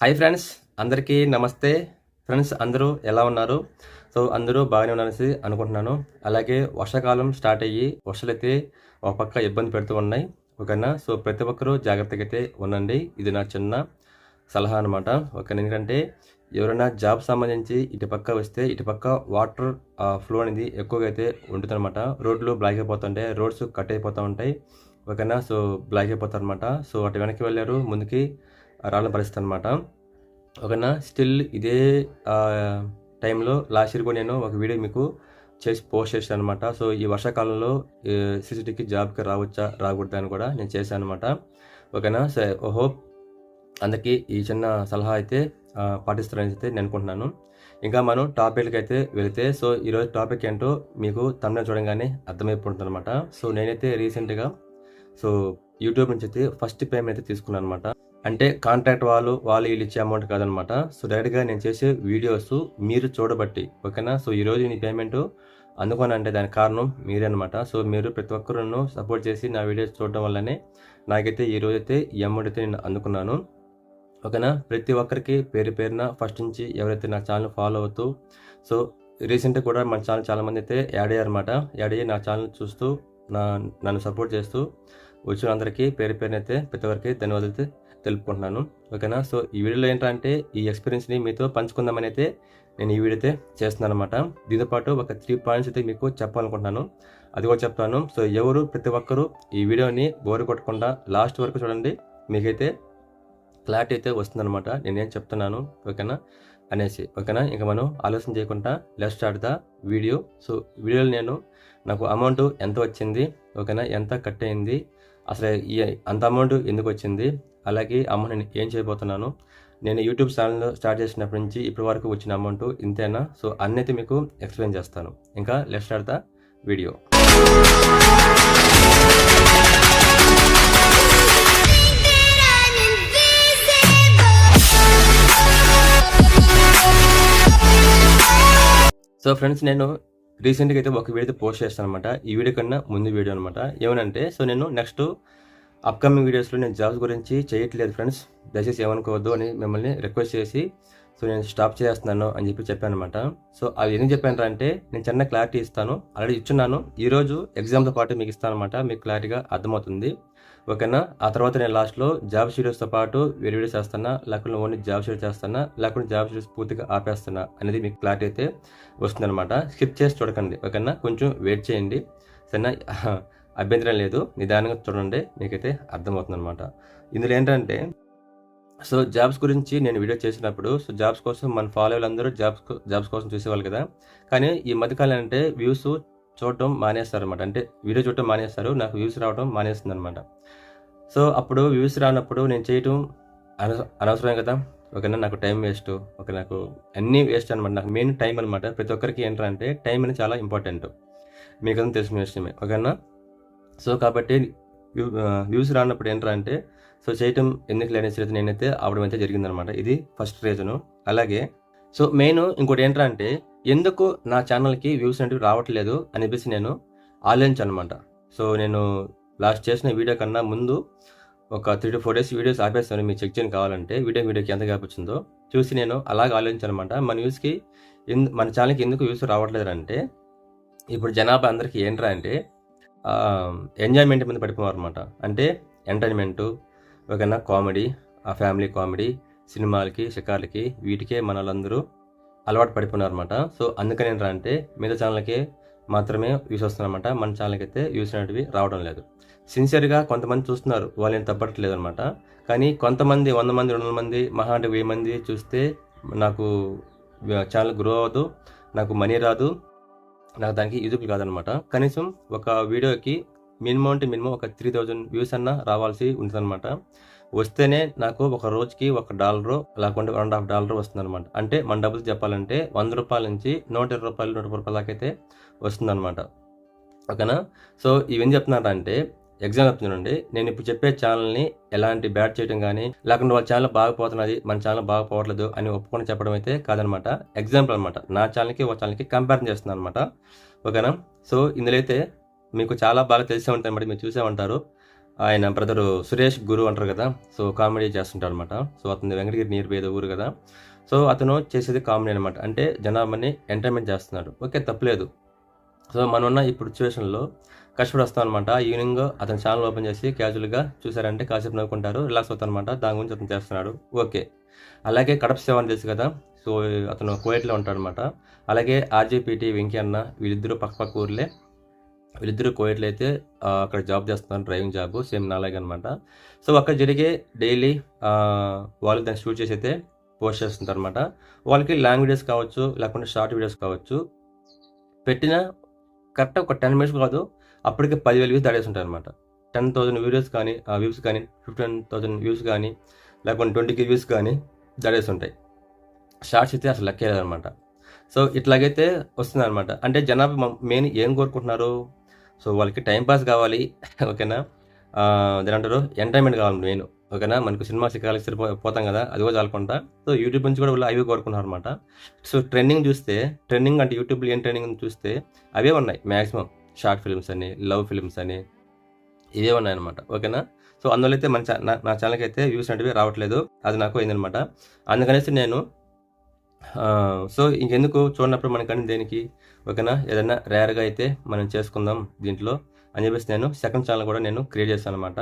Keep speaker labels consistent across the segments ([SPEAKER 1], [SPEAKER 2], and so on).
[SPEAKER 1] Hi friends అందరికీ నమస్తే. Friends అందరూ ఎలా ఉన్నారు? సో అందరూ బాగానే ఉన్నారని అనుకుంటున్నాను. అలాగే వర్షాకాలం స్టార్ట్ అయ్యి వర్షాలు అయితే ఒక పక్క ఇబ్బంది పెడుతూ ఉన్నాయి. ఓకేనా? సో ప్రతి ఒక్కరూ జాగ్రత్తగా అయితే ఉండండి. ఇది నా చిన్న సలహా అనమాట ఓకేనా? ఎందుకంటే ఎవరైనా జాబ్ సంబంధించి ఇటు పక్క వస్తే ఇటు పక్క వాటర్ ఫ్లో అనేది ఎక్కువగా అయితే ఉంటుందన్నమాట. రోడ్లు బ్లాక్ అయిపోతుంటాయి. రోడ్స్ కట్ అయిపోతూ ఉంటాయి. ఓకేనా? సో బ్లాక్ అయిపోతారు అనమాట సో అటు వెనక్కి వెళ్ళారు. ముందుకి రాళ్ళ పరిస్థితి అనమాట ఓకేనా? స్టిల్ ఇదే టైంలో లాస్ట్ ఇయర్ కూడా నేను ఒక వీడియో మీకు చేసి పోస్ట్ చేశాను అనమాట సో ఈ వర్షాకాలంలో సిసిటీకి జాబ్కి రావచ్చా రాకూడదా అని కూడా నేను చేశాను అనమాట ఓకేనా? సో హోప్ అందరికీ ఈ చిన్న సలహా అయితే పాటిస్తారని అయితే నేను అనుకుంటున్నాను. ఇంకా మనం టాపిక్కి అయితే వెళితే సో ఈరోజు టాపిక్ ఏంటో మీకు తమిళ చూడంగానే అర్థమైపోతుంది అనమాట సో నేనైతే రీసెంట్గా సో యూట్యూబ్ నుంచి అయితే ఫస్ట్ పేమెంట్ అయితే తీసుకున్నాను అనమాట అంటే కాంట్రాక్ట్ వాళ్ళు వాళ్ళు వీళ్ళు ఇచ్చే అమౌంట్ కాదనమాట సో డైరెక్ట్గా నేను చేసే వీడియోస్ మీరు చూడబట్టి ఓకేనా? సో ఈరోజు నీ పేమెంట్ అందుకోనంటే దాని కారణం మీరే అనమాట. సో మీరు ప్రతి ఒక్కరు సపోర్ట్ చేసి నా వీడియోస్ చూడడం వల్లనే నాకైతే ఈ అయితే ఈ అమౌంట్ అయితే నేను అందుకున్నాను. ఓకేనా? ప్రతి ఒక్కరికి పేరు పేరున ఫస్ట్ నుంచి ఎవరైతే నా ఛానల్ ఫాలో అవుతూ సో రీసెంట్గా కూడా మన ఛానల్ చాలామంది అయితే యాడ్ అయ్యారనమాట. యాడ్ అయ్యి నా ఛానల్ చూస్తూ నా నన్ను సపోర్ట్ చేస్తూ వచ్చిన అందరికీ పేరు పేరునైతే ప్రతి ఒక్కరికి ధన్యవాదాలు అయితే తెలుపుకుంటున్నాను. ఓకేనా? సో ఈ వీడియోలో ఏంటంటే ఈ ఎక్స్పీరియన్స్ని మీతో పంచుకుందామని అయితే నేను ఈ వీడియో అయితే చేస్తున్నాను అనమాట దీంతో పాటు ఒక త్రీ పాయింట్స్ అయితే మీకు చెప్పాలనుకుంటున్నాను. అది కూడా చెప్తాను. సో ఎవరు ప్రతి ఒక్కరూ ఈ వీడియోని బోరు కొట్టకుండా లాస్ట్ వరకు చూడండి. మీకైతే క్లారిటీ అయితే వస్తుందన్నమాట. నేనేం చెప్తున్నాను. ఓకేనా? అనేసి. ఓకేనా? ఇంకా మనం ఆలోచన చేయకుండా లెఫ్ట్ స్టార్ట్ ద వీడియో. సో వీడియోలో నేను నాకు అమౌంట్ ఎంత వచ్చింది? ఓకేనా? ఎంత కట్ అయింది? అసలు ఈ అంత అమౌంట్ ఎందుకు వచ్చింది? అలాగే అమౌంట్ నేను ఏం చేయబోతున్నాను? నేను యూట్యూబ్ ఛానల్ స్టార్ట్ చేసినప్పటి నుంచి ఇప్పటి వరకు వచ్చిన అమౌంట్ ఇంతేనా? సో అన్నైతే మీకు ఎక్స్ప్లెయిన్ చేస్తాను. ఇంకా left start the video. So friends నేను రీసెంట్గా అయితే ఒక వీడియో పోస్ట్ చేస్తాను అనమాట ఈ వీడియో కన్నా ముందు వీడియో అనమాట ఏమనంటే సో నేను నెక్స్ట్ అప్కమింగ్ వీడియోస్లో నేను జాబ్స్ గురించి చేయట్లేదు ఫ్రెండ్స్. దయచేసి ఏమనుకోవద్దు అని మిమ్మల్ని రిక్వెస్ట్ చేసి సో నేను స్టాప్ చేస్తున్నాను అని చెప్పి చెప్పాను అనమాట సో అది ఎందుకు చెప్పాను అంటే నేను చిన్న క్లారిటీ ఇస్తాను. ఆల్రెడీ ఇచ్చున్నాను. ఈరోజు ఎగ్జామ్తో పాటు మీకు ఇస్తాను అనమాట మీకు క్లారిటీగా అర్థమవుతుంది. ఓకేనా? ఆ తర్వాత నేను లాస్ట్లో జాబ్ షీడియోస్తో పాటు వేరే వీడియోస్ చేస్తానా లేకుండా ఓన్లీ జాబ్ షీడ్ చేస్తానా లేకుండా జాబ్ షీడియోస్ పూర్తిగా ఆపేస్తానా అనేది మీకు క్లారిటీ అయితే వస్తుందన్నమాట. స్కిప్ చేసి చూడకండి. ఓకేనా? కొంచెం వెయిట్ చేయండి. సరేనా? అభ్యంతరం లేదు. నిదానంగా చూడండి. మీకైతే అర్థమవుతుంది అనమాట ఇందులో ఏంటంటే సో జాబ్స్ గురించి నేను వీడియో చేసినప్పుడు సో జాబ్స్ కోసం మన ఫాలో అందరూ జాబ్స్ జాబ్స్ కోసం చూసేవాళ్ళు కదా. కానీ ఈ మధ్యకాలం అంటే వ్యూస్ చూడటం మానేస్తారు అనమాట అంటే వీడియో చూడటం మానేస్తారు నాకు వ్యూస్ రావడం మానేస్తుంది అనమాట సో అప్పుడు వ్యూస్ రానప్పుడు నేను చేయటం అనవస- అనవసరమే కదా. ఓకేనా నాకు టైం వేస్ట్. ఓకే నాకు అన్నీ వేస్ట్ అనమాట నాకు మెయిన్ టైం అనమాట ప్రతి ఒక్కరికి ఏంటంటే టైం అనేది చాలా ఇంపార్టెంట్. మీకు అంతా తెలిసిన విషయమే. ఓకేనా? సో కాబట్టి వ్యూ వ్యూస్ రానప్పుడు ఏంటంటే సో చేయటం ఎందుకు లేని అయితే నేనైతే అవడం అయితే జరిగిందనమాట ఇది ఫస్ట్ రీజను. అలాగే సో మెయిన్ ఇంకోటి ఏంటంటే ఎందుకు నా ఛానల్కి వ్యూస్ అనేవి రావట్లేదు అనిపించి నేను ఆలోచించాను అనమాట సో నేను లాస్ట్ చేసిన వీడియో కన్నా ముందు ఒక three to four days videos ఆపేస్తాను. మీరు చెక్ చేయని కావాలంటే వీడియో వీడియోకి ఎంత గ్యాప్ వచ్చిందో. చూసి నేను అలాగ ఆలోచించాను అనమాట మన వ్యూస్కి ఎందు మన ఛానల్కి ఎందుకు వ్యూస్ రావట్లేదు అంటే ఇప్పుడు జనాభా అందరికీ ఏంట్రా అంటే ఎంజాయ్మెంట్ మీద పడిపోవారు అనమాట అంటే ఎంటర్టైన్మెంటు ఓకేనా? కామెడీ ఆ ఫ్యామిలీ కామెడీ సినిమాలకి షికార్లకి వీటికే మనలందరూ అలవాటు పడిపోయినారు అనమాట సో అందుకని ఏంట్రా అంటే మిగతా ఛానల్కే మాత్రమే వ్యూస్ వస్తున్నారన్నమాట. మన ఛానల్కి అయితే వ్యూస్ అనేటివి రావడం లేదు. సిన్సియర్గా కొంతమంది చూస్తున్నారు. వాళ్ళని తప్పట్లేదు అనమాట కానీ కొంతమంది వంద మంది రెండు వందల మంది మహా అంటే వెయ్యి మంది చూస్తే నాకు ఛానల్ గ్రో అవ్వదు. నాకు మనీ రాదు. నాకు దానికి యూజుబుల్ కాదనమాట కనీసం ఒక వీడియోకి మినిమం అంటే మినిమం ఒక త్రీ థౌజండ్ వ్యూస్ అన్న రావాల్సి ఉంటుందన్నమాట. వస్తేనే నాకు ఒక రోజుకి ఒక డాలరు లేకుంటే వన్ అండ్ హాఫ్ డాలర్ వస్తుందన్నమాట. అంటే మన డబ్బులు చెప్పాలంటే వంద రూపాయల నుంచి నూట ఇరవై రూపాయలు నూట ముప్పై రూపాయల దాకా అయితే వస్తుందన్నమాట. ఓకేనా? సో ఇవేం చెప్తున్నారంటే ఎగ్జామ్ చెప్తున్నానండి నేను ఇప్పుడు చెప్పే ఛానల్ని ఎలాంటి బ్యాట్ చేయడం కానీ లేకుంటే వాళ్ళ ఛానల్ బాగుపోతున్నది మన ఛానల్ బాగుపోవట్లేదు అని ఒప్పుకొని చెప్పడం అయితే కాదనమాట ఎగ్జాంపుల్ అనమాట నా ఛానల్కి ఒక ఛానల్కి కంపేర్ చేస్తున్నాను అనమాట ఓకేనా? సో ఇందులో అయితే మీకు చాలా బాగా తెలిసే ఉంటాయి అన్నమాట మీరు చూసే ఉంటారు. ఆయన బ్రదరు సురేష్ గురు అంటారు కదా సో కామెడీ చేస్తుంటారు అనమాట సో అతని వెంకటగిరి నియర్ బై ఊరు కదా. సో అతను చేసేది కామెడీ అనమాట అంటే జనాభాని ఎంటర్టైన్మెంట్ చేస్తున్నాడు. ఓకే తప్పలేదు. సో మనం ఉన్న ఇప్పుడు సిచ్యువేషన్లో కష్టపడి వస్తాం అనమాట ఈవినింగ్ అతని ఛానల్ ఓపెన్ చేసి క్యాజువల్గా చూసారంటే కాసేపు నవ్వుకుంటారు రిలాక్స్ అవుతారు అనమాట దాని గురించి అతను చేస్తున్నాడు. ఓకే. అలాగే కడప సేవ అని తెలుసు కదా సో అతను కోయట్లో ఉంటాడు అనమాట అలాగే ఆర్జేపీటీ వెంకయ్యన్న వీళ్ళిద్దరూ పక్క పక్క ఊర్లే. వీళ్ళిద్దరూ కోయట్లు అయితే అక్కడ జాబ్ చేస్తున్నారు డ్రైవింగ్ జాబ్ సేమ్ నాలాగే అనమాట సో అక్కడ జరిగే డైలీ వాళ్ళు దాన్ని షూట్ చేసి అయితే పోస్ట్ చేస్తుంటారు అనమాట వాళ్ళకి లాంగ్ వీడియోస్ కావచ్చు లేకుంటే షార్ట్ వీడియోస్ కావచ్చు. పెట్టిన కరెక్ట్ ఒక టెన్ మినిట్స్ కాదు అప్పటికే పదివేల వ్యూస్ దాడేసి ఉంటాయి అనమాట టెన్ థౌసండ్ వీడియోస్ కానీ వ్యూస్ కానీ ఫిఫ్టీన్ థౌసండ్ వ్యూస్ కానీ లేకుంటే ట్వంటీకి వ్యూస్ కానీ దాడేసి ఉంటాయి షార్ట్స్ అయితే అసలు లెక్కే లేదనమాట సో ఇట్లాగైతే వస్తుంది అనమాట అంటే జనాభా మెయిన్ ఏం కోరుకుంటున్నారు? సో వాళ్ళకి టైంపాస్ కావాలి ఓకేనా? ఆ, దాని అంటారు ఎంటర్టైన్మెంట్ కావాలి మెయిన్ ఓకేనా? మనకు సినిమా సిక్కాలకి సరిపో పోతాం కదా అది కూడా చాలకుండా. సో యూట్యూబ్ నుంచి కూడా వాళ్ళు అవే కోరుకున్నారు అనమాట సో ట్రెండింగ్ చూస్తే ట్రెండింగ్ అంటే యూట్యూబ్లో ఏం ట్రెండింగ్ చూస్తే అవే ఉన్నాయి మ్యాక్సిమం షార్ట్ ఫిల్మ్స్ అని లవ్ ఫిల్మ్స్ అని ఇవే ఉన్నాయి అనమాట ఓకేనా? సో అందువల్ల అయితే మన ఛా- నా- ఛానల్కి అయితే వ్యూస్ అనేవి రావట్లేదు. అది నాకు అయిందనమాట అందుకనేసి నేను సో ఇంకెందుకు? చూడనప్పుడు మనకని దేనికి? ఓకేనా? ఏదైనా రేర్గా అయితే మనం చేసుకుందాం దీంట్లో. అని చెప్పేసి నేను సెకండ్ ఛానల్ కూడా నేను క్రియేట్ చేస్తాను అనమాట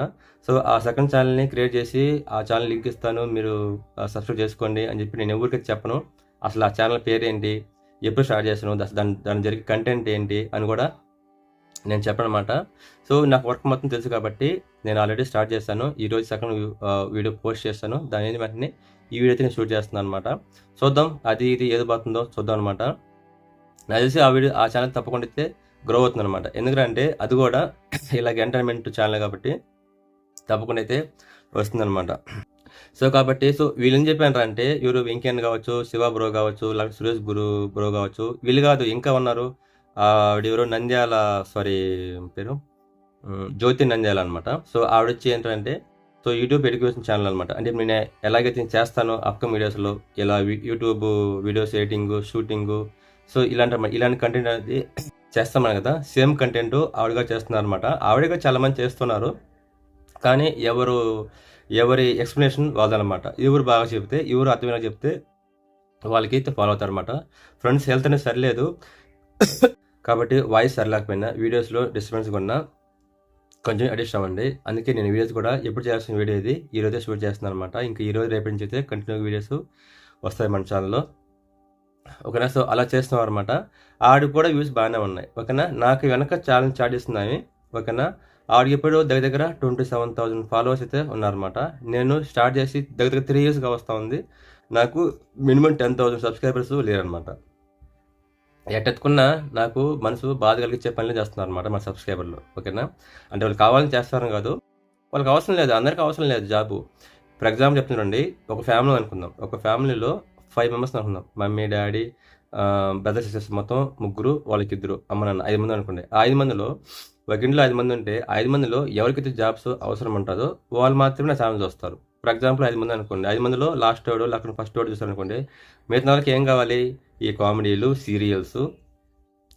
[SPEAKER 1] సో ఆ సెకండ్ ఛానల్ని క్రియేట్ చేసి ఆ ఛానల్ లింక్ ఇస్తాను మీరు సబ్స్క్రైబ్ చేసుకోండి అని చెప్పి నేను ఎవరికైతే చెప్పను. అసలు ఆ ఛానల్ పేరు ఏంటి ఎప్పుడు స్టార్ట్ చేస్తాను దాని దాని జరిగే కంటెంట్ ఏంటి? అని కూడా నేను చెప్పనమాట సో నాకు వర్క్ మొత్తం తెలుసు కాబట్టి నేను ఆల్రెడీ స్టార్ట్ చేస్తాను ఈరోజు సెకండ్ వీడియో పోస్ట్ చేస్తాను. దాని వెంటనే ఈ వీడియో అయితే నేను షూట్ చేస్తున్నాను అనమాట చూద్దాం అది ఇది ఏది పోతుందో చూద్దాం అనమాట నాకు తెలిసి ఆ వీడియో ఆ ఛానల్ తప్పకుండా అయితే గ్రో అవుతుంది అనమాట ఎందుకంటే అది కూడా ఇలాగ ఎంటర్టైన్మెంట్ ఛానల్ కాబట్టి తప్పకుండా అయితే వస్తుందన్నమాట. సో కాబట్టి సో వీళ్ళు ఏం చెప్పారు అంటే ఎవరు వెంకయ్య కావచ్చు శివ బ్రో కావచ్చు లేకపోతే సురేష్ గురు బ్రో కావచ్చు వీళ్ళు కాదు ఇంకా ఉన్నారు. ఆవిడ ఎవరు? నంద్యాల సారీ పేరు? జ్యోతి నంద్యాల అనమాట సో ఆవిడ వచ్చి ఏంటంటే సో యూట్యూబ్ ఎడ్యుకేషన్ ఛానల్ అనమాట అంటే నేను ఎలాగైతే నేను చేస్తానో అప్కమ్ వీడియోస్లో ఇలా YouTube videos editing shooting so ఇలాంటి ఇలాంటి కంటెంట్ అనేది చేస్తామని కదా? సేమ్ కంటెంట్ ఆవిడగా చేస్తున్నారు అనమాట ఆవిడగా చాలామంది చేస్తున్నారు. కానీ ఎవరు ఎవరి ఎక్స్ప్లెనేషన్ వాళ్ళదనమాట ఎవరు బాగా చెప్తే ఎవరు అర్థమైనా చెప్తే వాళ్ళకి అయితే ఫాలో అవుతారు అనమాట ఫ్రెండ్స్ హెల్త్ అనేది సరిలేదు. కాబట్టి వాయిస్ సరిలేకపోయినా వీడియోస్లో డిస్టర్బెన్స్ ఉన్నా కొంచెం అడిక్ట్ అవ్వండి. అందుకే నేను వీడియోస్ కూడా ఎప్పుడు చేయాల్సిన వీడియో ఇది. ఈ రోజే షూట్ చేస్తున్నాను అనమాట ఇంకా ఈ రోజు రేపటి నుంచి అయితే కంటిన్యూ వీడియోస్ వస్తాయి మన ఛానల్లో ఓకేనా సో అలా చేస్తున్నాం అనమాట ఆడికి కూడా వ్యూస్ బాగానే ఉన్నాయి. ఓకేనా? నాకు వెనక ఛాలెంజ్ స్టార్ట్ చేస్తున్నాయి ఓకేనా? ఆడికి ఇప్పుడు దగ్గర దగ్గర ట్వంటీ సెవెన్ థౌజండ్ ఫాలోవర్స్ అయితే ఉన్నారన్నమాట. నేను స్టార్ట్ చేసి దగ్గర దగ్గర త్రీ ఇయర్స్గా వస్తూ ఉంది. నాకు మినిమం టెన్ థౌసండ్ సబ్స్క్రైబర్స్ లేరనమాట ఎట్టెత్తుకున్నా నాకు మనసు బాధ కలిగించే పనులు చేస్తున్నారు అనమాట మన సబ్స్క్రైబర్లు ఓకేనా? అంటే వాళ్ళు కావాలని చేస్తారని కాదు. వాళ్ళకి అవసరం లేదు. అందరికీ అవసరం లేదు జాబు. ఫర్ ఎగ్జాంపుల్ చెప్తున్నాండి ఒక ఫ్యామిలీ అనుకుందాం. ఒక ఫ్యామిలీలో ఫైవ్ మెంబర్స్ అనుకుందాం. మమ్మీ డాడీ బ్రదర్ సిస్టర్స్ మొత్తం ముగ్గురు వాళ్ళకి ఇద్దరు అమ్మ నాన్న ఐదు మంది అనుకోండి. ఐదు మందిలో ఒక ఇంట్లో ఐదు మంది ఉంటే ఐదు మందిలో ఎవరికైతే జాబ్స్ అవసరం ఉంటుందో వాళ్ళు మాత్రమే నా ఛానల్ చూస్తారు. ఫర్ ఎగ్జాంపుల్ ఐదు మంది అనుకోండి. ఐదు మందిలో లాస్ట్ వాడు లేకపోతే ఫస్ట్ వాడు చూస్తారు అనుకోండి. మిగతా వాళ్ళకి ఏం కావాలి? ఈ కామెడీలు సీరియల్స్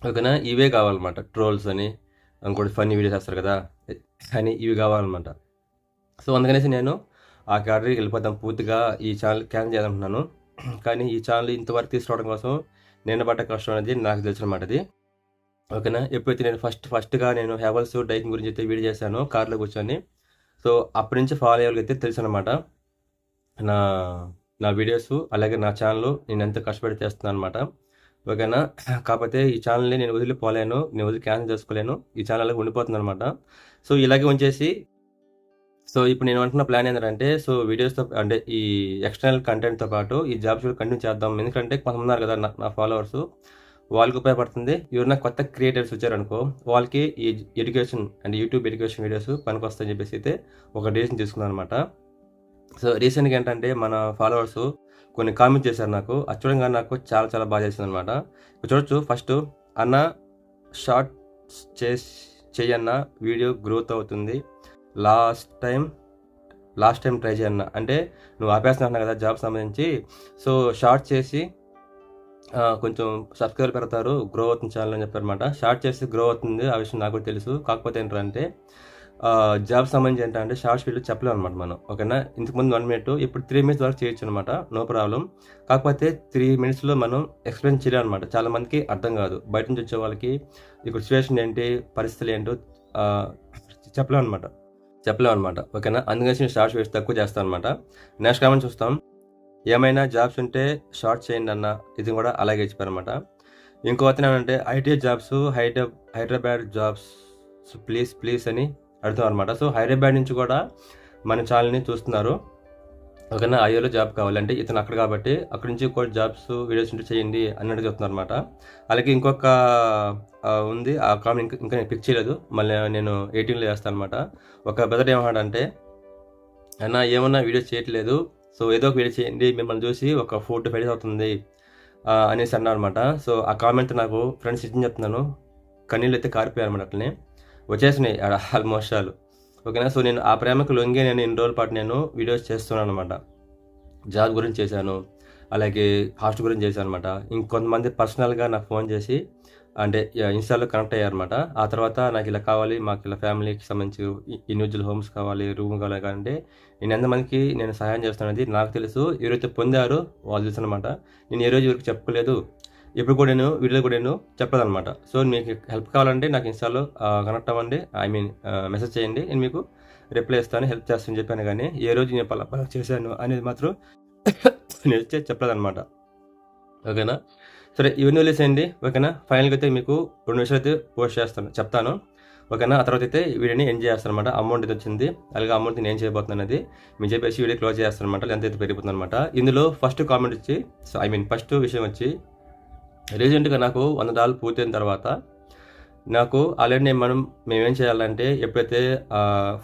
[SPEAKER 1] ఓకేనా? ఇవే కావాలన్నమాట. ట్రోల్స్ అని ఇంకోటి ఫన్నీ వీడియోస్ వేస్తారు కదా. అని ఇవి కావాలన్నమాట. సో అందుకనేసి నేను ఆ కేటరీకి వెళ్ళిపోతాం పూర్తిగా ఈ ఛానల్ క్యాన్సిల్ చేయాలనుకున్నాను కానీ ఈ ఛానల్ ఇంతవరకు తీసుకురావడం కోసం నేను పడ్డ కష్టం అనేది నాకు తెలిసిన అది. ఓకేనా? ఎప్పుడైతే నేను ఫస్ట్ ఫస్ట్గా నేను హెవల్స్ డైకింగ్ గురించి అయితే వీడియో చేశానో కార్లో కూర్చొని సో అప్పటి నుంచి ఫాలో అయ్యే అయితే తెలుసు అనమాట నా నా వీడియోస్ అలాగే నా ఛానల్ నేను ఎంత కష్టపడి చేస్తున్నాను అనమాట ఓకేనా? కాకపోతే ఈ ఛానల్ని నేను వదిలిపోలేను నేను వదిలి క్యాన్సిల్ చేసుకోలేను ఈ ఛానల్ ఉండిపోతుంది అనమాట సో ఇలాగే ఉంచేసి సో ఇప్పుడు నేను అనుకున్న ప్లాన్ ఏంటంటే సో వీడియోస్తో అంటే ఈ ఎక్స్టర్నల్ కంటెంట్తో పాటు ఈ జాబ్స్ కూడా కంటిన్యూ చేద్దాం. ఎందుకంటే కొంతమంది ఉన్నారు కదా నా నా ఫాలోవర్స్ వాళ్ళకి ఉపయోగపడుతుంది. ఎవరైనా కొత్త క్రియేటర్స్ వచ్చారనుకో వాళ్ళకి ఈ ఎడ్యుకేషన్ అంటే యూట్యూబ్ ఎడ్యుకేషన్ వీడియోస్ పనికి వస్తాయని చెప్పేసి అయితే ఒక డెసిషన్ తీసుకున్నాను అనమాట సో రీసెంట్గా ఏంటంటే మన ఫాలోవర్స్ కొన్ని కామెంట్ చేశారు నాకు. అది చూడంగా నాకు చాలా చాలా బాగా చేసింది అనమాట ఇప్పుడు చూడొచ్చు. ఫస్ట్ అన్న షార్ట్ చేసి చేయన్న వీడియో గ్రోత్ అవుతుంది. Last time last time try చేయన్న. అంటే నువ్వు ఆపేస్తున్నా కదా జాబ్ సంబంధించి. సో షార్ట్ చేసి కొంచెం సబ్స్క్రైబర్ పెడతారు గ్రో అవుతుంది ఛానల్ అని చెప్పారనమాట షార్ట్ చేసి గ్రో అవుతుంది ఆ విషయం నాకు కూడా తెలుసు. కాకపోతే ఏంటంటే జాబ్ సంబంధించి ఏంటంటే షార్ట్స్ వీడియో చెప్పలేము అనమాట మనం. ఓకేనా? ఇంతకుముందు వన్ మినిట్ ఇప్పుడు త్రీ మినిట్స్ వరకు చేయొచ్చు అనమాట నో ప్రాబ్లం. కాకపోతే త్రీ మినిట్స్లో మనం ఎక్స్ప్లెయిన్ చేయలేం అనమాట చాలా మందికి అర్థం కాదు. బయట నుంచి వచ్చే వాళ్ళకి ఇప్పుడు సిచ్యువేషన్ ఏంటి పరిస్థితులు ఏంటో చెప్పలేము చెప్పలేం అనమాట చెప్పలేము అనమాట ఓకేనా? అందుకని నేను షార్ట్స్ వీడియోస్ తక్కువ చేస్తాను అనమాట నెక్స్ట్ కామెంట్ చూస్తాం. ఏమైనా జాబ్స్ ఉంటే షార్ట్ చేయండి అన్న ఇది కూడా అలాగే చెప్పారనమాట ఇంకో అతను ఏమంటే ఐటీఐ జాబ్స్ హైడ్రా హైదరాబాద్ జాబ్స్ ప్లీజ్ ప్లీజ్ అని అడుగుతాం అనమాట సో హైదరాబాద్ నుంచి కూడా మన ఛానల్ని చూస్తున్నారు. ఒకవేళ ఐఓలో జాబ్ కావాలంటే ఇతను అక్కడ కాబట్టి అక్కడి నుంచి కూడా జాబ్స్ వీడియోస్ ఉంటే చేయండి అన్నట్టు చెప్తున్నారు అనమాట అలాగే ఇంకొక ఉంది. ఆ కామెంట్ ఇంకా ఇంకా నేను పిక్ చేయలేదు. మళ్ళీ నేను ఎయిటీన్లో చేస్తాను అనమాట ఒక బ్రదర్ ఏమన్నాడంటే అన్న ఏమన్నా వీడియోస్ చేయట్లేదు. సో ఏదో ఒక వీడియో చేయండి. మిమ్మల్ని చూసి ఒక ఫోర్ టు ఫైవ్ డేస్ అవుతుంది. అనేసి అన్నారు అనమాట సో ఆ కామెంట్ నాకు ఫ్రెండ్స్ ఇచ్చింది చెప్తున్నాను. కన్నీళ్ళు అయితే కారిపోయారు అనమాట అట్లనే. వచ్చేసినాయి ఆల్మోస్ట్ ఆల్. ఓకేనా? సో నేను ఆ ప్రేమకు లొంగి నేను ఇన్ని రోజుల పాటు నేను వీడియోస్ చేస్తున్నాను అనమాట జాబ్ గురించి చేశాను. అలాగే హాస్టల్ గురించి చేశాను అనమాట ఇంకొంతమంది పర్సనల్గా నాకు ఫోన్ చేసి అంటే ఇన్స్టాలో కనెక్ట్ అయ్యారనమాట ఆ తర్వాత నాకు ఇలా కావాలి మాకు ఇలా ఫ్యామిలీకి సంబంధించి ఇండివిజువల్ హోమ్స్ కావాలి రూమ్ కావాలి అంటే నేను ఎంతమందికి నేను సహాయం చేస్తున్నది నాకు తెలుసు. ఎవరైతే పొందారో వాళ్ళు తెలుసు అనమాట నేను ఏ రోజు ఎవరికి చెప్పలేదు ఇప్పుడు కూడా నేను వీడియో కూడా నేను చెప్పలేదన్నమాట. సో మీకు హెల్ప్ కావాలంటే నాకు ఇన్స్టాలో కనెక్ట్ అవ్వండి. ఐ మీన్ మెసేజ్ చేయండి. నేను మీకు రిప్లై ఇస్తాను హెల్ప్ చేస్తాను చెప్పాను కానీ ఏ రోజు నేను పలా చేశాను అనేది మాత్రం నేను వచ్చే చెప్పలేదన్నమాట. ఓకేనా? సరే ఇవన్నీ వదిలేసేయండి. ఓకేనా? ఫైనల్గా అయితే మీకు రెండు విషయాలు అయితే పోస్ట్ చేస్తాను చెప్తాను. ఓకేనా? ఆ తర్వాత అయితే వీడియోని ఎంజాయ్ చేస్తాను అనమాట అమౌంట్ అయితే వచ్చింది. అలాగే అమౌంట్ నేను చేయబోతున్నాను అనేది మీరు చెప్పేసి వీడియో క్లోజ్ చేస్తాను అనమాట ఎంత అయితే పెరిగిపోతుంది అనమాట ఇందులో ఫస్ట్ కామెంట్ వచ్చి సో ఐ మీన్ ఫస్ట్ విషయం వచ్చి రీసెంట్గా నాకు వంద డాలర్లు పూర్తయిన తర్వాత నాకు ఆల్రెడీ మనం మేమేం చేయాలంటే ఎప్పుడైతే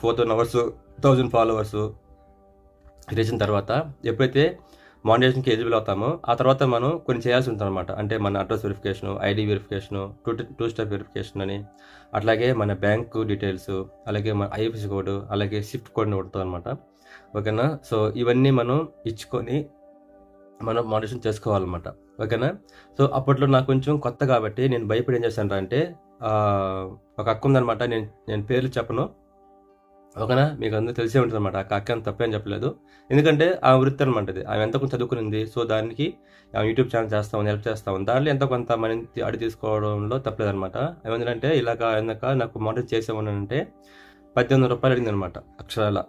[SPEAKER 1] four thousand hours thousand followers రీచిన తర్వాత ఎప్పుడైతే మానిటైజేషన్కి ఎలిజిబుల్ అవుతామో ఆ తర్వాత మనం కొన్ని చేయాల్సి ఉంటుంది అనమాట అంటే మన address verification ID verification two two step verification అని. అట్లాగే మన బ్యాంకు డీటెయిల్స్ అలాగే మన ఐఎఫ్ఎస్ కోడ్ అలాగే షిఫ్ట్ కోడ్ని కొడుతుంది అనమాట ఓకేనా? సో ఇవన్నీ మనం ఇచ్చుకొని మనం మానిటేషన్ చేసుకోవాలన్నమాట. ఓకేనా? సో అప్పట్లో నాకు కొంచెం కొత్త కాబట్టి నేను భయపడి ఏం చేశాను అంటే ఒక అక్క ఉందనమాట నేను నేను పేర్లు చెప్పను. ఓకేనా? మీకు అందరూ తెలిసే ఉంటుంది అనమాట ఆ అక్క అని తప్పేం చెప్పలేదు. ఎందుకంటే ఆమె వృత్తి అనమాట ఇది. ఆమె ఎంత కొంచెం చదువుకునింది సో దానికి ఆమె యూట్యూబ్ ఛానల్ చేస్తామని హెల్ప్ చేస్తామని దాంట్లో ఎంత కొంత మనీ అడి తీసుకోవడంలో తప్పలేదనమాట ఏమందంటే ఇలాగ ఎందుక నాకు మోడల్ చేసామని పద్దెనిమిది రూపాయలు అడిగింది అనమాట అక్షరాల.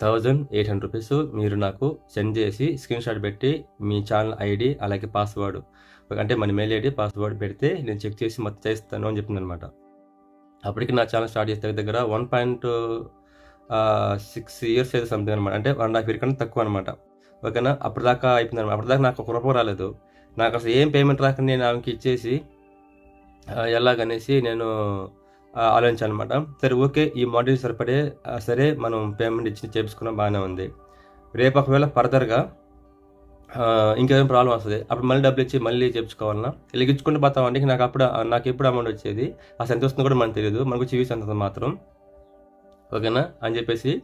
[SPEAKER 1] థౌజండ్ ఎయిట్ హండ్రెడ్ రూపీస్ మీరు నాకు సెండ్ చేసి స్క్రీన్ షాట్ పెట్టి మీ ఛానల్ ఐడి అలాగే పాస్వర్డ్ అంటే మన మెయిల్ ఐడి పాస్వర్డ్ పెడితే నేను చెక్ చేసి మొత్తం చేస్తాను అని చెప్పింది అనమాట అప్పటికి నా ఛానల్ స్టార్ట్ చేస్తే దగ్గర వన్ పాయింట్ సిక్స్ ఇయర్స్ అయితే సంథింగ్ అనమాట అంటే వన్ అండ్ హాఫ్ ఇయర్ కన్నా తక్కువ అనమాట ఓకేనా? అప్పటిదాకా అయిపోయింది అనమాట అప్పటిదాకా నాకు ఒక రూపాయి రాలేదు. నాకు అసలు ఏం పేమెంట్ రాక నేను ఆమెకి ఇచ్చేసి ఎలాగనేసి నేను ఆలోచించాను అనమాట సరే ఓకే ఈ మోడల్ సరిపడే సరే మనం పేమెంట్ ఇచ్చి చేపించుకున్నాం బాగానే ఉంది. రేపు ఒకవేళ ఫర్దర్గా ఇంకేదైనా ప్రాబ్లం వస్తుంది అప్పుడు మళ్ళీ డబ్బులు ఇచ్చి మళ్ళీ చేపించుకోవాలన్నా ఇలా పోతామండి నాకు అప్పుడు నాకు ఎప్పుడు అమౌంట్ వచ్చేది ఆ ఎంత వస్తుందో కూడా మనకు తెలియదు మనకు చీవీస్ ఎంత మాత్రం. ఓకేనా? అని చెప్పేసి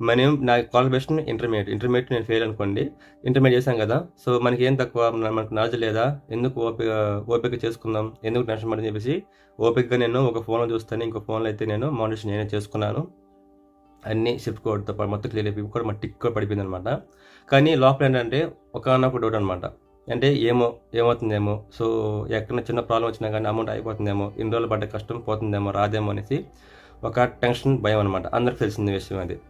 [SPEAKER 1] మనం నా క్వాలిఫికేషన్ ఇంటర్మీడియట్ ఇంటర్మీడియట్ నేను ఫెయిల్ అనుకోండి. ఇంటర్మీడియట్ చేశాం కదా. సో మనకి ఏం తక్కువ మనకు నాలెడ్జ్ లేదా? ఎందుకు ఓపిక ఓపిక చేసుకుందాం? ఎందుకు టెన్షన్ పడని చెప్పేసి ఓపికగా నేను ఒక ఫోన్లో చూస్తాను. ఇంకో ఫోన్లో అయితే నేను మోనిషన్ నేనే చేసుకున్నాను. అన్ని షిఫ్ట్ కోడ్తో మొత్తం క్లియర్ అయిపోయి కూడా మా టిక్ కూడా పడిపోయింది అనమాట కానీ లోపల ఏంటంటే ఒక డౌట్ అనమాట అంటే ఏమో ఏమవుతుందేమో? సో ఎక్కడ చిన్న ప్రాబ్లం వచ్చినా కానీ అమౌంట్ అయిపోతుందేమో? ఇన్ని రోజులు పడ్డ కష్టం పోతుందేమో? రాదేమో? అనేసి ఒక టెన్షన్ భయం అనమాట అందరికి తెలిసింది విషయం అది.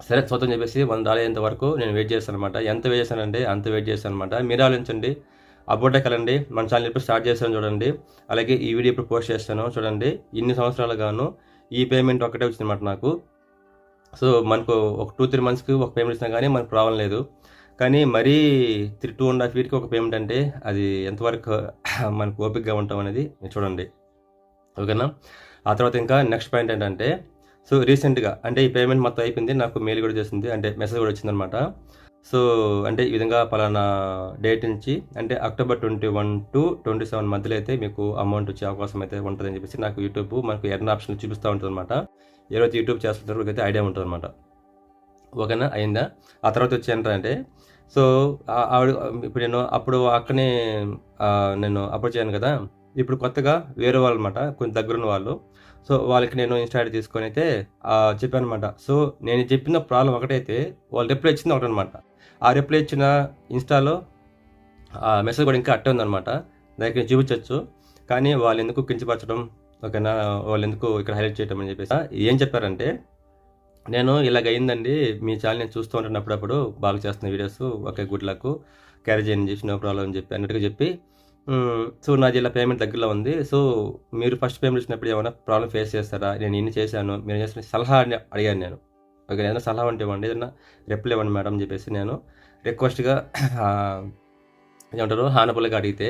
[SPEAKER 1] సరే చూద్దాం చెప్పేసి వంద రాలేంత వరకు నేను వెయిట్ చేస్తాను అనమాట ఎంత వెయిట్ చేశానంటే అంత వెయిట్ చేశాను అనమాట మీరు ఆలోచించండి అబ్బోటే కలండి మన ఛానల్ ఇప్పుడు స్టార్ట్ చేస్తాను చూడండి అలాగే ఈ వీడియో ఇప్పుడు పోస్ట్ చేస్తాను చూడండి ఇన్ని సంవత్సరాలు గాను ఈ పేమెంట్ ఒకటే వచ్చిందన్నమాట నాకు. సో మనకు ఒక టూ త్రీ మంత్స్కి ఒక పేమెంట్ ఇచ్చినా కానీ మనకు ప్రాబ్లం లేదు. కానీ మరీ త్రీ టూ అండ్ హాఫ్ వీక్కి ఒక పేమెంట్ అంటే అది ఎంతవరకు మనకు ఓపిక్గా ఉంటాం అనేది చూడండి. ఓకేనా? ఆ తర్వాత ఇంకా నెక్స్ట్ పాయింట్ ఏంటంటే సో రీసెంట్గా అంటే ఈ పేమెంట్ మొత్తం అయిపోయింది నాకు మెయిల్ కూడా చేసింది అంటే మెసేజ్ కూడా వచ్చిందనమాట సో అంటే ఈ విధంగా పలానా డేట్ నుంచి అంటే October twenty one to twenty seven మధ్యలో అయితే మీకు అమౌంట్ వచ్చే అవకాశం అయితే ఉంటుందని చెప్పేసి నాకు యూట్యూబ్ మనకు ఎర్న్ ఆప్షన్ చూపిస్తూ ఉంటుంది అనమాట ఎవరైతే యూట్యూబ్ చేస్తుంటారో అయితే ఐడియా ఉంటుంది అనమాట ఓకేనా? అయిందా? ఆ తర్వాత వచ్చేంటంటే సో ఆవిడ ఇప్పుడు నేను అప్పుడు అక్కనే నేను అప్రోచ్ చేయను కదా. ఇప్పుడు కొత్తగా వేరే వాళ్ళు అనమాట కొంచెం దగ్గరున్న వాళ్ళు. సో వాళ్ళకి నేను ఇన్స్టా ఐడి తీసుకొని అయితే చెప్పాను అనమాట సో నేను చెప్పిన ప్రాబ్లం ఒకటైతే వాళ్ళు రిప్లై ఇచ్చింది ఒకటనమాట ఆ రిప్లై ఇచ్చిన ఇన్స్టాలో ఆ మెసేజ్ కూడా ఇంకా అట్టే ఉందనమాట దానికి నేను చూపించవచ్చు కానీ వాళ్ళు ఎందుకు కించపరచడం? ఓకేనా? వాళ్ళు ఎందుకు ఇక్కడ హైలైట్ చేయడం అని చెప్పేసి. ఏం చెప్పారంటే నేను ఇలాగ అయిందండి మీ ఛానల్ నేను చూస్తూ ఉంటాను అప్పుడప్పుడు బాగా చేస్తున్న videos okay good luck carry చేయండి చేసి నో ప్రాబ్లం అని చెప్పి అన్నట్టుగా చెప్పి సో నాది ఇలా పేమెంట్ దగ్గరలో ఉంది. సో మీరు ఫస్ట్ పేమెంట్ ఇచ్చినప్పుడు ఏమైనా ప్రాబ్లం ఫేస్ చేస్తారా? నేను ఇన్ని చేశాను మీరు చేసిన సలహా అని అడిగాను నేను. ఓకే ఏదైనా సలహా ఉంటే ఇవ్వండి ఏదైనా రిప్లై ఇవ్వండి మేడం అని చెప్పేసి నేను రిక్వెస్ట్గా ఏమంటారు హానపుల్గా అడిగితే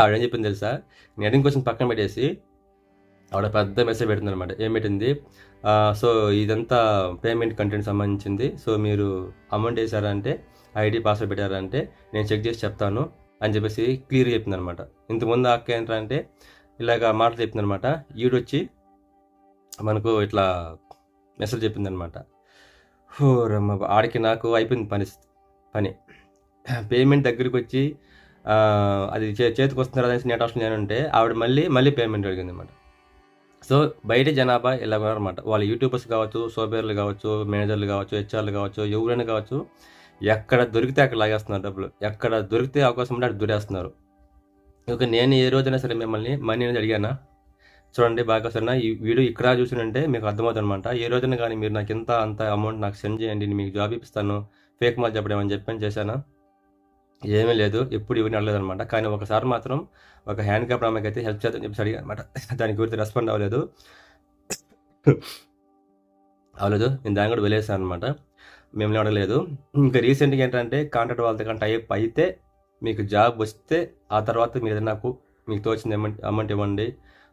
[SPEAKER 1] ఆవిడ ఏం చెప్పింది తెలుసా? నేను అడిగిన క్వశ్చన్ పక్కన పెట్టేసి ఆవిడ పెద్ద మెసేజ్ పెడుతుంది అనమాట ఏం పెట్టింది? సో ఇదంతా పేమెంట్ కంటెంట్ సంబంధించింది. సో మీరు అమౌంట్ వేసారా అంటే ఐడి పాస్వర్డ్ పెట్టారా అంటే నేను చెక్ చేసి చెప్తాను. అని చెప్పేసి క్లియర్గా చెప్పింది అనమాట ఇంతకుముందు అక్క ఏంటంటే ఇలాగ మాటలు చెప్పింది అనమాట ఈడొచ్చి మనకు ఇట్లా మెసేజ్ చెప్పింది అనమాట రమ్మ ఆడికి నాకు అయిపోయింది పని పని. పేమెంట్ దగ్గరికి వచ్చి అది చే చేతికి వస్తున్నారు అనేసి నెట్ ఆప్షన్ నేను ఉంటే ఆవిడ మళ్ళీ మళ్ళీ పేమెంట్ అడిగింది అనమాట సో బయట జనాభా ఇలా ఉన్నారన్నమాట వాళ్ళు యూట్యూబర్స్ కావచ్చు సోబేర్లు కావచ్చు మేనేజర్లు కావచ్చు హెచ్ఆర్లు కావచ్చు ఎవరైనా కావచ్చు ఎక్కడ దొరికితే అక్కడ లాగేస్తున్నారు డబ్బులు. ఎక్కడ దొరికితే అవకాశం ఉంటే అక్కడ దొరేస్తున్నారు. ఓకే నేను ఏ రోజైనా సరే మిమ్మల్ని మనీ అనేది అడిగానా? చూడండి బాగా సరేనా ఈ వీడియో ఇక్కడ చూసినంటే మీకు అర్థమవుతుంది అనమాట ఏ రోజైనా కానీ మీరు నాకు ఇంత అంత అమౌంట్ నాకు సెండ్ చేయండి మీకు జాబ్ ఇప్పిస్తాను ఫేక్ మాల్ చెప్పడం అని చెప్పని చేశానా? ఏమీ లేదు ఎప్పుడు ఇవన్నీ అడలేదు అనమాట కానీ ఒకసారి మాత్రం ఒక హ్యాండ్ క్యాప్ ఆమెకి అయితే హెల్ప్ చేద్దాం చెప్పేసి అడిగా అనమాట దాని గురించి రెస్పాండ్ అవ్వలేదు. అవ్వలేదు నేను దాన్ని కూడా వెళ్ళేసాను అనమాట మిమ్మల్ని అడగలేదు. ఇంకా రీసెంట్గా ఏంటంటే కాంట్రాక్ట్ వాళ్ళతో కానీ టైప్ అయితే మీకు జాబ్ వస్తే ఆ తర్వాత మీరు ఏదైనా నాకు మీకు తోచింది అమౌంట్ అమౌంట్ ఇవ్వండి.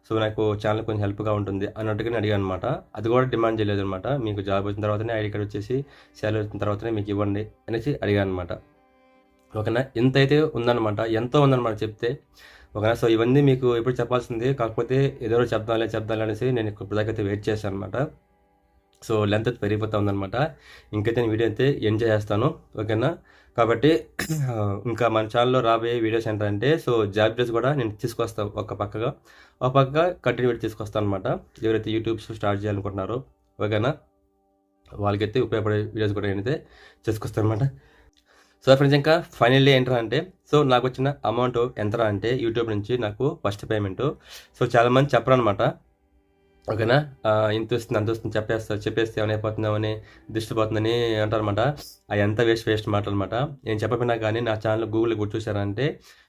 [SPEAKER 1] సో నాకు ఛానల్ కొంచెం హెల్ప్గా ఉంటుంది అన్నట్టుగా నేను అడిగాను అనమాట అది కూడా డిమాండ్ చేయలేదు అనమాట మీకు జాబ్ వచ్చిన తర్వాతనే ఐడి కార్డ్ వచ్చేసి శాలరీ వచ్చిన తర్వాతనే మీకు ఇవ్వండి అనేసి అడిగాను అనమాట ఓకేనా? ఎంత అయితే ఉందన్నమాట. ఎంతో ఉందన్నమాట చెప్తే. ఓకేనా? సో ఇవన్నీ మీకు ఎప్పుడు చెప్పాల్సింది. కాకపోతే ఏదో ఒకటి చెప్దాంలే చెప్దాంలే అనేసి నేను ఇప్పటిదాకైతే వెయిట్ చేశాను అనమాట సో లెంత్ అయితే పెరిగిపోతా ఉందన్నమాట. ఇంకైతే నేను వీడియో అయితే ఎంజాయ్ చేస్తాను. ఓకేనా? కాబట్టి ఇంకా మన ఛానల్లో రాబోయే వీడియోస్ ఏంటంటే సో జాబ్ డేస్ కూడా నేను తీసుకొస్తాను ఒక పక్కగా. ఒక పక్క కంటిన్యూ వీడియో తీసుకొస్తాను అనమాట ఎవరైతే యూట్యూబ్స్ స్టార్ట్ చేయాలనుకుంటున్నారో ఓకేనా? వాళ్ళకైతే ఉపయోగపడే వీడియోస్ కూడా నేనైతే చేసుకొస్తాను అనమాట సో ఫ్రెండ్స్ ఇంకా ఫైనల్లీ ఏంట్రా అంటే సో నాకు వచ్చిన అమౌంట్ ఎంతరా అంటే యూట్యూబ్ నుంచి నాకు ఫస్ట్ పేమెంట్ సో చాలామంది చెప్పరు అనమాట ఓకేనా? ఇంత వస్తుంది అంత వస్తుంది చెప్పేస్తా చెప్పేస్తే ఏమైపోతుందామని దృష్టి పోతుందని అంటారనమాట అది ఎంత వేస్ట్ వేస్ట్ మాట అనమాట నేను చెప్పకపోయినా కానీ నా ఛానల్ గూగుల్ గుర్తు చూసారంటే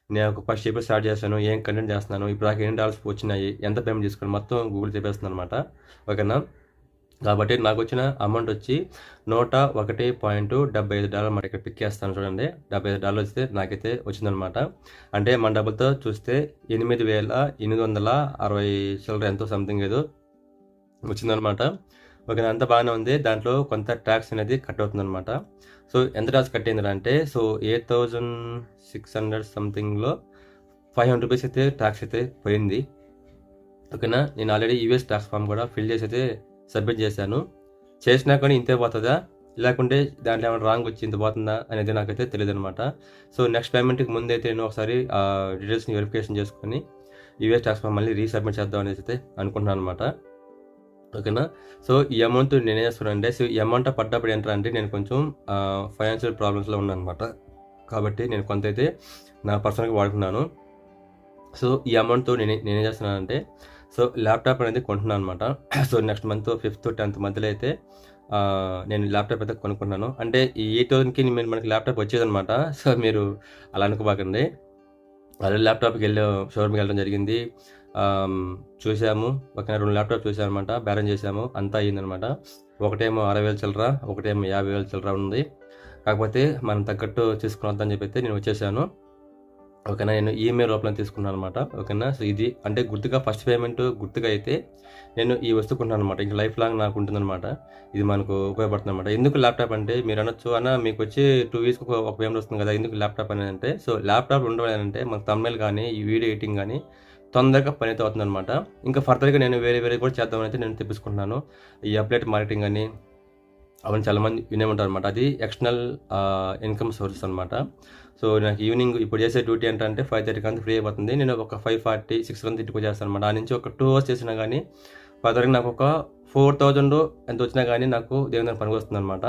[SPEAKER 1] నేను ఒక ఫస్ట్ చెప్పి స్టార్ట్ చేశాను ఏం కంటెంట్ చేస్తున్నాను ఇప్పుడు నాకు ఎన్ని డాలర్స్ వచ్చినాయి ఎంత పేమెంట్ తీసుకుని మొత్తం గూగుల్ చెప్పేస్తున్నాను అనమాట ఓకేనా? కాబట్టి నాకు వచ్చిన అమౌంట్ వచ్చి నూట ఒకటి పాయింట్ డెబ్బై ఐదు డాలర్ మనకి ఇక్కడ పిక్ చేస్తాను చూడండి. డెబ్బై ఐదు డాలర్ వస్తే నాకైతే వచ్చిందనమాట అంటే మన డబ్బులతో చూస్తే ఎనిమిది వేల ఎనిమిది వందల అరవై చిల్లర ఎంతో సంథింగ్ ఏదో వచ్చిందనమాట. ఓకే అంత బాగానే ఉంది. దాంట్లో కొంత ట్యాక్స్ అనేది కట్ అవుతుందన్నమాట సో ఎంత ట్యాక్స్ కట్ అయింది అంటే so eight thousand six hundred సంథింగ్లో five hundred rupees అయితే ట్యాక్స్ అయితే పోయింది. ఓకేనా? నేను ఆల్రెడీ యూఎస్ ట్యాక్స్ ఫామ్ కూడా ఫిల్ చేసి అయితే సబ్మిట్ చేశాను. చేసినా కానీ ఇంతే పోతుందా? లేకుంటే దాంట్లో ఏమైనా రాంగ్ వచ్చి ఇంత పోతుందా అనేది నాకైతే తెలియదు అనమాట సో నెక్స్ట్ పేమెంట్కి ముందైతే అయితే నేను ఒకసారి ఆ డీటెయిల్స్ని వెరిఫికేషన్ చేసుకొని యూఎస్ ట్యాక్స్ ఫామ్ మళ్ళీ రీసబ్మిట్ చేద్దాం అనేసి అయితే అనుకుంటున్నాను అనమాట ఓకేనా? సో ఈ అమౌంట్ నేనేం చేస్తున్నానంటే సో ఈ అమౌంట్ పడ్డప్పుడు ఏంటంటే నేను కొంచెం ఫైనాన్షియల్ ప్రాబ్లమ్స్లో ఉన్నాను అనమాట కాబట్టి నేను కొంత అయితే నా పర్సనల్గా వాడుకున్నాను. సో ఈ అమౌంట్తో నేను నేనేం చేస్తున్నానంటే సో ల్యాప్టాప్ అనేది కొంటున్నాను అనమాట so next month fifth tenth మధ్యలో అయితే నేను ల్యాప్టాప్ అయితే కొనుక్కున్నాను అంటే ఈ ఎయిట్ థౌసండ్కి మీరు మనకి ల్యాప్టాప్ వచ్చేదనమాట సో మీరు అలా అనుకోబాకండి. అదే ల్యాప్టాప్కి వెళ్ళి షోరూమ్కి వెళ్ళడం జరిగింది. చూసాము. ఒక రెండు ల్యాప్టాప్ చూసాం అనమాట బేరం చేసాము అంతా అయ్యిందనమాట ఒకటేమో అరవై వేలు చిల్లర ఒకటేమో యాభై వేలు చిల్లర ఉంది. కాకపోతే మనం తగ్గట్టు తీసుకున్నద్దని చెప్పి నేను వచ్చేసాను. ఓకేనా నేను ఈమెయిల్ లోపల తీసుకున్నాను అనమాట ఓకేనా సో ఇది అంటే గుర్తుగా ఫస్ట్ పేమెంట్ గుర్తుగా అయితే నేను ఈ వస్తువు కొంటున్నాను అనమాట ఇంకా లైఫ్ లాంగ్ నాకు ఉంటుందన్నమాట. ఇది మనకు ఉపయోగపడుతుంది అనమాట ఎందుకు ల్యాప్టాప్ అంటే మీరు అనొచ్చు అన్న మీకు వచ్చి టూ వీక్స్కి ఒక పేమెంట్ వస్తుంది కదా ఎందుకు ల్యాప్టాప్ అనేది అంటే. సో ల్యాప్టాప్ ఉండడం అంటే మనకు తమిళ కానీ ఈ వీడియో ఎడిటింగ్ కానీ తొందరగా పని అయితే అవుతుంది అనమాట ఇంకా ఫర్దర్గా నేను వేరే వేరే కూడా చేద్దామని అయితే నేను తెప్పించుకుంటున్నాను. ఈ అప్లెట్ మార్కెటింగ్ అని అవన్నీ చాలామంది వినే ఉంటారు అనమాట అది ఎక్స్టర్నల్ ఇన్కమ్ సోర్సెస్ అనమాట సో నాకు ఈవినింగ్ ఇప్పుడు చేసే డ్యూటీ ఏంటంటే ఫైవ్ థర్టీకి అంతా ఫ్రీ అయిపోతుంది. నేను ఒక ఫైవ్ ఫార్టీ సిక్స్ అంతా ఇంటికి చేస్తాను అనమాట ఆ నుంచి ఒక టూ అవర్స్ చేసినా కానీ ఫర్దర్గా నాకు ఒక ఫోర్ థౌజండ్ ఎంత వచ్చినా కానీ నాకు దేవుని పనికి వస్తుంది అనమాట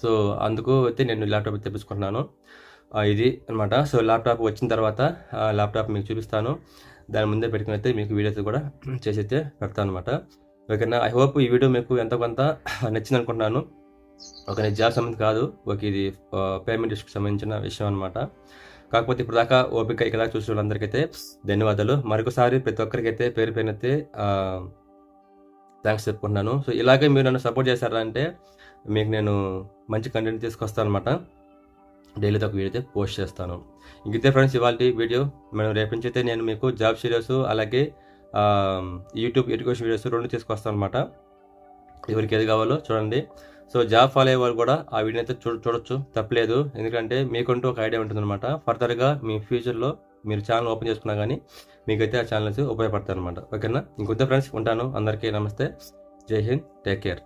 [SPEAKER 1] సో అందుకు అయితే నేను ల్యాప్టాప్ తెప్పించుకుంటున్నాను. ఇది అనమాట సో ల్యాప్టాప్ వచ్చిన తర్వాత ఆ, ల్యాప్టాప్ మీకు చూపిస్తాను. దాని ముందే పెట్టుకుని అయితే మీకు వీడియోస్ కూడా చేసి అయితే పెడతాను అనమాట ఓకేనా? ఐ హోప్ ఈ వీడియో మీకు ఎంతో కొంత నచ్చింది అనుకుంటున్నాను ఒక నేను జాబ్ సంబంధించి కాదు. ఒక ఇది పేమెంట్ ఇష్యూకి సంబంధించిన విషయం అనమాట కాకపోతే ఇప్పుడు దాకా ఓపిక ఇక్కడ చూసిన వాళ్ళందరికైతే ధన్యవాదాలు. మరొకసారి ప్రతి ఒక్కరికైతే పేరు పేరునైతే థ్యాంక్స్ చెప్పుకుంటున్నాను. సో ఇలాగే మీరు నన్ను సపోర్ట్ చేశారంటే మీకు నేను మంచి కంటెంట్ తీసుకొస్తాను అనమాట డైలీ ఒక వీడియో అయితే పోస్ట్ చేస్తాను. ఇంకైతే ఫ్రెండ్స్ ఇవాళ వీడియో మనం రేపు నుంచి అయితే నేను మీకు జాబ్ సీరియల్స్ అలాగే యూట్యూబ్ ఎడ్యుకేషన్ వీడియోస్ రెండు తీసుకొస్తాను అనమాట ఎవరికి ఏది కావాలో చూడండి. సో జాబ్ ఫాలో అయ్యే వాళ్ళు కూడా ఆ వీడియో అయితే చూడ చూడొచ్చు. తప్పలేదు. ఎందుకంటే మీకంటూ ఒక ఐడియా ఉంటుందన్నమాట ఫర్దర్గా మీ ఫ్యూచర్లో మీరు ఛానల్ ఓపెన్ చేసుకున్నా కానీ మీకైతే ఆ ఛానల్ అయితే ఉపయోగపడతాయి అనమాట ఓకేనా ఇంకొద్ద ఫ్రెండ్స్ ఉంటాను. అందరికీ నమస్తే. జై హింద్. Take care